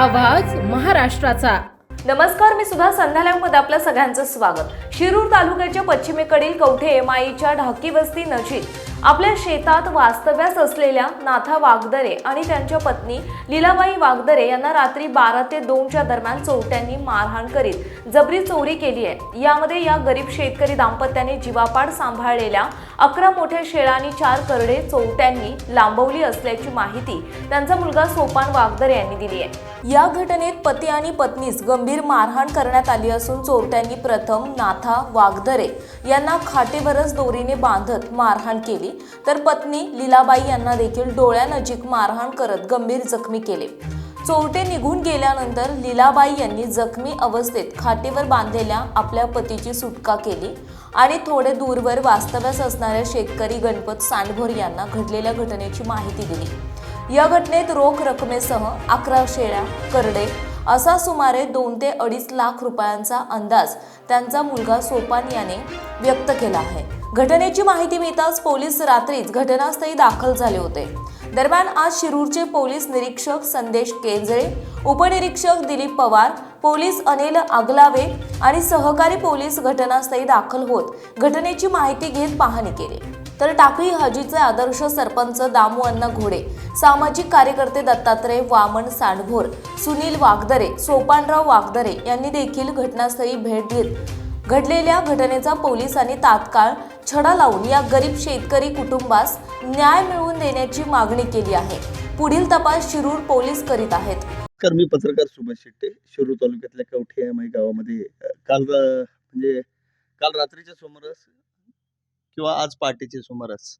आवाज महाराष्ट्राचा. नमस्कार मी सुद्धा संध्यालयमध्ये आपलं सगळ्यांचं स्वागत. शिरूर तालुक्याच्या पश्चिमेकडील कवठे माईच्या ढाकी वस्ती नजीक आपल्या शेतात वास्तव्यास असलेल्या नाथा वागदरे आणि त्यांच्या पत्नी लीलाबाई वागदरे यांना रात्री बारा ते दोनच्या दरम्यान चोरट्यांनी मारहाण करीत जबरी चोरी केली आहे. यामध्ये या गरीब शेतकरी दाम्पत्याने जीवापाड सांभाळलेल्या अकरा मोठ्या शेळा आणि चार करडे चोरट्यांनी लांबवली असल्याची माहिती त्यांचा मुलगा सोपान वागदरे यांनी दिली आहे. या घटनेत पती आणि पत्नीस गंभीर मारहाण करण्यात आली असून चोरट्यांनी प्रथम नाथा वागदरे यांना खाटेवरच दोरीने बांधत मारहाण केली. तर पत्नी लीलाबाई यांना देखील डोळ्यानजीक मारहाण करत गंभीर जखमी केले. चोरटे निघून गेल्यानंतर लीलाबाई यांनी जखमी अवस्थेत खाटेवर बांधलेल्या आपल्या पतीची सुटका केली आणि थोडे दूरवर वास्तव्यास असणाऱ्या शेतकरी गणपत सांडभोर यांना घडलेल्या घटनेची माहिती दिली. या घटनेत रोख रकमेसह अकरा शेळ्या करडे असा सुमारे दोन ते अडीच लाख रुपयांचा अंदाज त्यांचा मुलगा सोपान याने व्यक्त केला आहे. घटनेची माहिती मिळताच पोलीस रात्रीच घटनास्थळी दाखल झाले होते. दरम्यान आज शिरूरचे पोलीस निरीक्षक संदेश केंजळे उपनिरीक्षक दिलीप पवार पोलीस अनिल आगलावे आणि सहकारी पोलीस घटनास्थळी दाखल होत घटनेची माहिती घेत पाहणी केली. तर टाकळी हजीचे आदर्श सरपंच दामू अण्णा घोडे सामाजिक कार्यकर्ते दत्तात्रय वामन सांडभोर सुनील वागदरे सोपानराव वागदरे यांनी देखील घटनास्थळी भेट घेत घडलेल्या घटनेचा पोलिसांनी तात्काळ छडा लावून या गरीब शेतकरी कुटुंबास न्याय मिळवून देण्याची मागणी केली आहे. पुढील तपास शिरूर पोलीस करीत आहेत. कर्मी मी पत्रकार सुभाष शेट्टे शिरूर तालुक्यातल्या कवठे या गावामध्ये काल म्हणजे काल रात्रीच्या सुमारास किंवा आज पहाटेच्या सुमारास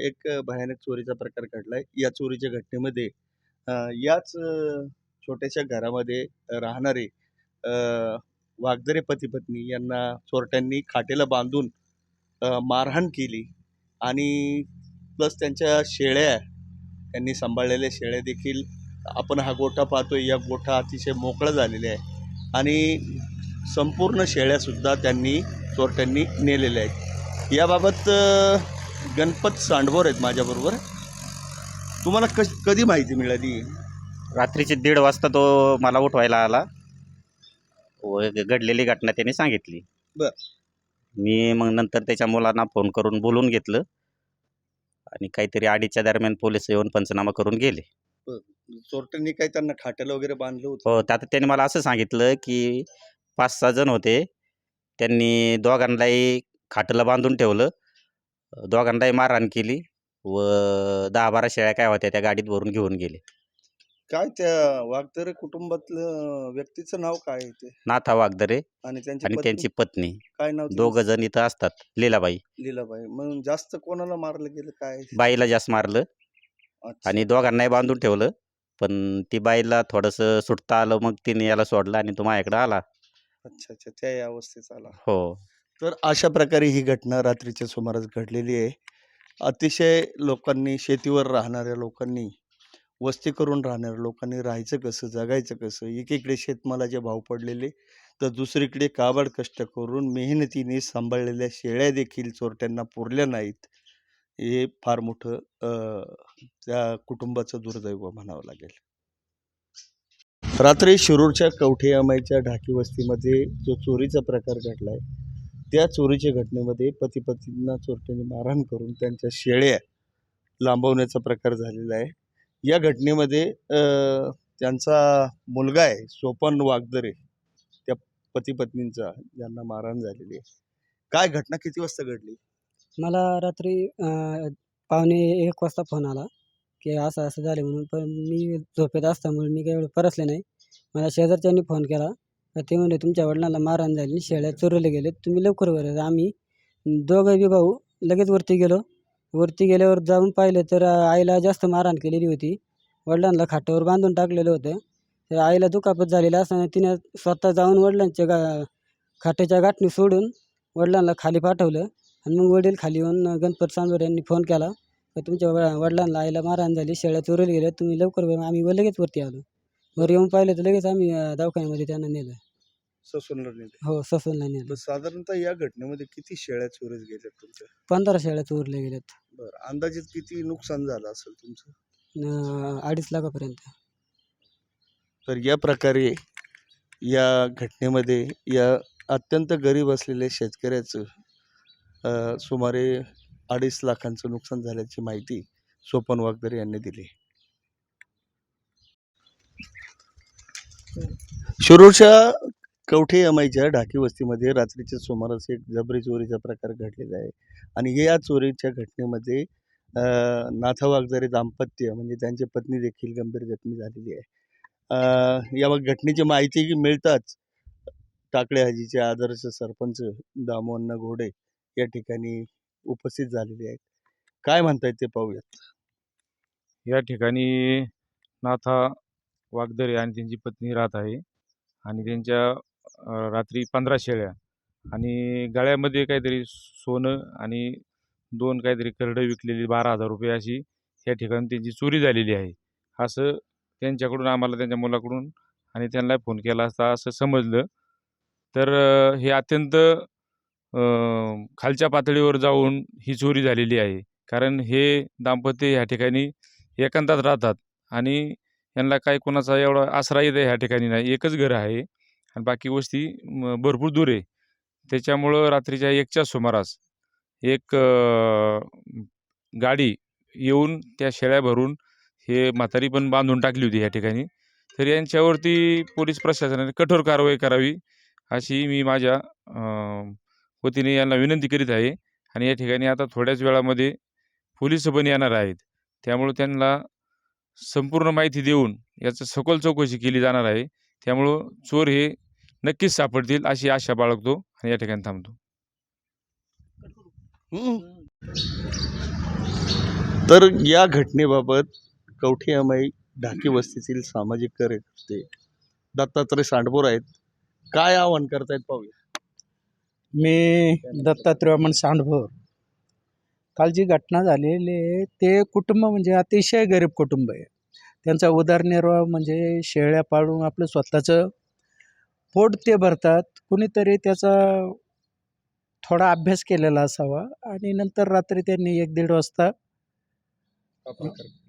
एक भयानक चोरीचा प्रकार घडलाय. या चोरीच्या घटनेमध्ये याच छोट्याशा घरामध्ये राहणारे वागदरे पती पत्नी यांना चोरट्यांनी खाटेला बांधून मारहाण केली आणि प्लस त्यांच्या शेळ्या त्यांनी सांभाळलेल्या शेळ्या देखील आपण हा गोठा पाहतोय. या गोठा अतिशय मोकळा झालेला आहे आणि संपूर्ण शेळ्यासुद्धा त्यांनी चोरट्यांनी नेलेल्या आहेत. याबाबत गणपत सांडभोर आहेत माझ्याबरोबर. तुम्हाला कश कधी माहिती मिळाली? रात्रीचे दीड वाजता तो मला उठवायला आला. व घडलेली घटना त्याने सांगितली. बर. मी मग नंतर त्याच्या मुलांना फोन करून बोलून घेतलं. आणि काहीतरी अडीचच्या दरम्यान पोलीस येऊन पंचनामा करून गेले. चोरट्यांनी काही त्यांना खाट्याला वगैरे बांधलं होतं? हो त्यात त्यांनी मला असं सांगितलं की पाच सहा जण होते. त्यांनी दोघांनाही खाटला बांधून ठेवलं. दोघांनाही मारहाण केली व दहा बारा शेळ्या काय होत्या त्या गाडीत भरून घेऊन गेले. काय त्या वागदरे कुटुंबातलं व्यक्तीचं नाव काय आहे ते? नाथा वागदरे आणि त्यांची आणि पत्नी? त्यांची पत्नी. काय नाव त्यांचं? दोघं जण इथं असतात लीलाबाई. लीलाबाई. म्हणून जास्त कोणाला मारलं गेलं? काय बाईला जास्त मारलं अच्छा. आणि दोघांनाही बांधून ठेवलं. पण ती बाईला थोडंसं सुटता आलं मग तिने याला सोडलं आणि तो माझ्याकडं आला. अच्छा अच्छा. त्या या अवस्थेत आला. हो. तर अशा प्रकारे ही घटना रात्रीच्या सुमारास घडलेली आहे. अतिशय लोकांनी शेतीवर राहणाऱ्या लोकांनी वस्ती करून राहणाऱ्या लोकांनी राहायचं कसं जगायचं कसं? एकीकडे शेतमालाचे भाव पडलेले तर दुसरीकडे काबाड कष्ट करून मेहनतीने सांभाळलेल्या शेळ्या देखील चोरट्यांना पुरल्या नाहीत. हे फार मोठं त्या कुटुंबाचं दुर्दैव म्हणावं लागेल. रात्री शिरूरच्या कवठे अमाईच्या ढाकी वस्तीमध्ये जो चोरीचा प्रकार घडला आहे त्या चोरीच्या घटनेमध्ये पती पत्नींना चोरट्यांनी मारहाण करून त्यांच्या शेळ्या लांबवण्याचा प्रकार झालेला आहे. या घटनेमध्ये त्यांचा मुलगा आहे सोपन वागदरे. त्या पती पत्नींचा ज्यांना मारहाण झालेली आहे. काय घटना किती वाजता घडली? मला रात्री पावणे एक वाजता फोन आला की असं असं झालं म्हणून. पण मी झोपेत असल्यामुळे मी काही एवढं परसले नाही. मला शेजारच्यांनी फोन केला. ते म्हणले तुमच्या वडिलांना मारहाण झाली शेळ्या चोरले गेले तुम्ही लवकर वर आम्ही दोघं बी भाऊ लगेच वरती गेलो. वरती गेल्यावर जाऊन पाहिलं तर आईला जास्त मारहाण केलेली होती. वडिलांना खाटावर बांधून टाकलेलं होतं. तर आईला दुखापत झालेली असताना तिने स्वतः जाऊन वडिलांच्या गा खाट्याच्या गाठणी सोडून वडिलांना खाली पाठवलं. आणि मग वडील खाली येऊन गणपत सांबर यांनी फोन केला. तर तुमच्या वडिलांना आईला मारहाण झाली शेळ्या चोरले गेल्या तुम्ही लवकर आम्ही व लगेच वरती आलो. वर येऊन पाहिलं तर लगेच आम्ही दवाखान्यामध्ये त्यांना नेलं. ससूनला नेले. हो ससूनला नेलं. साधारणतः या घटनेमध्ये किती शेळ्या चोरीस गेल्या तुमच्या? पंधरा शेळ्या चोरल्या गेल्यात. अंदाजित किती नुकसान झालं असेल तुमचं? अडीच लाखापर्यंत. तर या प्रकारे या घटनेमध्ये या अत्यंत गरीब असलेल्या शेतकऱ्याचं अ, सुमारे अडीच लाखांचं नुकसान झाल्याची माहिती सोपन वागदरे यांनी दिली. शिरूरच्या कवठे अमाईच्या ढाकी वस्तीमध्ये रात्रीच्या सुमारास एक जबरी चोरीचा प्रकार घडलेला आहे. आणि या चोरीच्या घटनेमध्ये नाथा वागदरे दाम्पत्य म्हणजे त्यांची पत्नी देखील गंभीर जखमी झालेली आहे. या घटनेची माहिती मिळताच टाकळे हाजीचे आदर्श सरपंच दामोन्न घोडे या ठिकाणी उपस्थित झालेले आहेत. काय म्हणतायत ते पाहूयात. या ठिकाणी नाथा वागदरे आणि त्यांची पत्नी राहत आहे. आणि त्यांच्या रात्री पंधरा शेळ्या आणि गळ्यामध्ये काहीतरी सोनं आणि दोन काहीतरी करडं विकलेली बारा हजार रुपये अशी या ठिकाणी त्यांची चोरी झालेली आहे. असं त्यांच्याकडून आम्हाला त्यांच्या मुलाकडून आणि त्यांना फोन केला असता असं समजलं. तर हे अत्यंत खालच्या पातळीवर जाऊन ही चोरी झालेली आहे. कारण हे दाम्पत्य ह्या ठिकाणी एकांतात राहतात आणि यांना काही कोणाचा एवढा आसरा येत ह्या ठिकाणी नाही. एकच घर आहे. आणि बाकी वस्ती भरपूर दूर आहे. त्याच्यामुळं रात्रीच्या एकच्या सुमारास एक गाडी येऊन त्या शेळ्या भरून हे म्हातारी पण बांधून टाकली होती या ठिकाणी. तर यांच्यावरती पोलीस प्रशासनाने कठोर कारवाई करावी अशी मी माझ्या वतीने यांना विनंती करीत आहे. आणि या ठिकाणी आता थोड्याच वेळामध्ये पोलीस पण येणार आहेत. त्यामुळं त्यांना संपूर्ण माहिती देऊन याचं सखोल चौकशी केली जाणार आहे. त्यामुळं चोर हे नक्कीच सापडतील अशी आशा बाळगतो आणि या ठिकाणी थांबतो. तर या घटनेबाबत कवठे अमाई ढाकी वस्तीतील सामाजिक कार्यकर्ते दत्तात्रय सांडपोर आहेत. काय आवाहन करतायत पाहूया. मी दत्तात्रय वामन सांडभोर काल जी घटना झालेली आहे ते कुटुंब म्हणजे अतिशय गरीब कुटुंब आहे. त्यांचा उदरनिर्वाह म्हणजे शेळ्या पाळून आपलं स्वतःचं पोट ते भरतात. कुणीतरी त्याचा थोडा अभ्यास केलेला असावा आणि नंतर रात्री त्यांनी एक दीड वाजता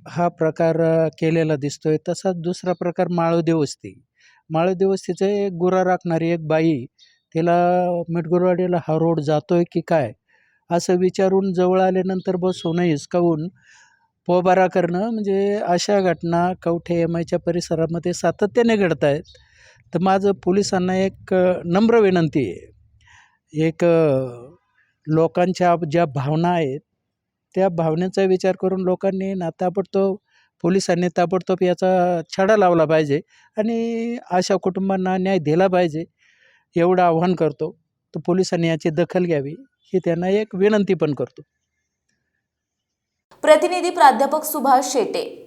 हा प्रकार. केलेला दिसतोय. तसाच दुसरा प्रकार माळोदे वस्ती. माळोदे वस्तीचं एक गुरा राखणारी एक बाई तिला मिठगुरवाडीला हा रोड जातोय की काय? असं विचारून जवळ आल्यानंतर बसवणं हिसकावून पोबारा करणं म्हणजे अशा घटना कवठे एम आयच्या परिसरामध्ये सातत्याने घडत आहेत तर माझं पोलिसांना एक नम्र विनंती आहे. एक लोकांच्या ज्या भावना आहेत त्या भावनेचा विचार करून लोकांनी ना ताबडतोब पोलिसांनी ताबडतोब याचा छडा लावला पाहिजे आणि अशा कुटुंबांना न्याय दिला पाहिजे एवढं आव्हान करतो. तर पोलिसांनी याची दखल घ्यावी ही त्यांना एक विनंती पण करतो. प्रतिनिधी प्राध्यापक सुभाष शेटे.